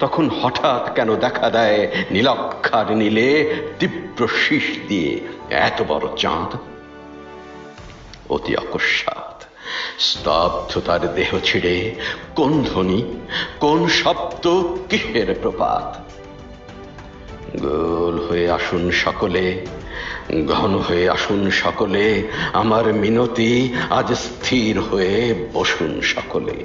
তখন হঠাৎ কেন দেখা দেয় নীলক্ষার নীলে তীব্র শীষ দিয়ে এত বড় চাঁদ? অতি অকস্মাৎ স্তব্ধ তার দেহ ছিঁড়ে কোন ধ্বনি, কোন শব্দ, কিসের প্রপাত? গোল হয়ে আসুন সকলে, ঘন হয়ে আসুন সকলে, আমার মিনতি আজ স্থির হয়ে বসুন সকলে।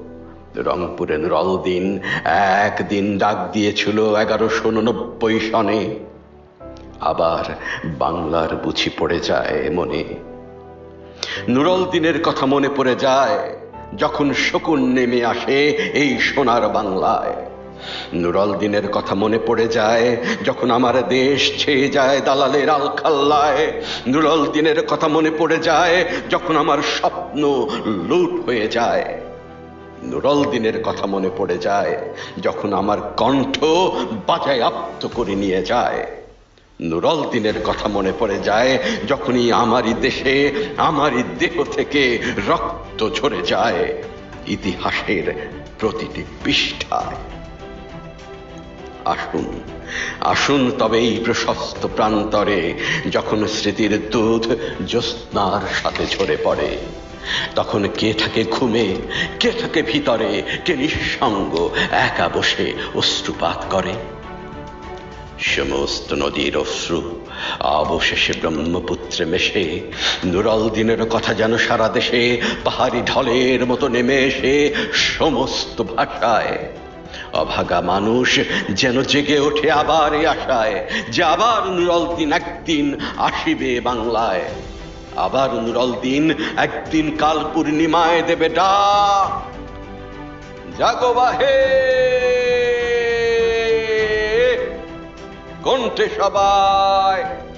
রংপুরে নুরল দিন একদিন ডাক দিয়েছিল এগারোশো উননব্বই সনে। আবার বাংলার বুঝি পড়ে যায় মনে। নুরল দিনের কথা মনে পড়ে যায় যখন শকুন নেমে আসে এই সোনার বাংলায়। নুরল দিনের কথা মনে পড়ে যায় যখন আমার দেশ ছেয়ে যায় দালালের আলখাল্লায়। নুরল দিনের কথা মনে পড়ে যায় যখন আমার স্বপ্ন লুট হয়ে যায়। নুরল দিনের কথা মনে পড়ে যায়, যখন আমার কণ্ঠ বাজায়াপ্ত করে নিয়ে যায়। নুরল দিনের কথা মনে পড়ে যায়, যখনই আমারই দেশে, আমারই দেহ থেকে রক্ত ঝরে যায়। ইতিহাসের প্রতিটি পৃষ্ঠায়। আসুন। আসুন তবে এই প্রশস্ত প্রান্তরে যখন স্মৃতির দুধ জ্যোৎস্নার সাথে ঝরে পড়ে, তখন কে থাকে ঘুমে, কে থাকে ভিতরে, কে নিঃসঙ্গ একা বসে অশ্রুপাত করে? সমস্ত নদীর অশ্রু অবশেষে ব্রহ্মপুত্রে মেশে, নুরল দিনের কথা যেন সারা দেশে পাহাড়ি ঢলের মতো নেমে এসে সমস্ত ভাষায় অভাগা মানুষ যেন জেগে ওঠে আবার এই আশায় যে আবার নুরল দিন একদিন আসিবে বাংলায়। আবার নুরল দিন একদিন কাল পূর্ণিমায় দেবে ডাক। জাগো বাহে। কণ্ঠে সবাই।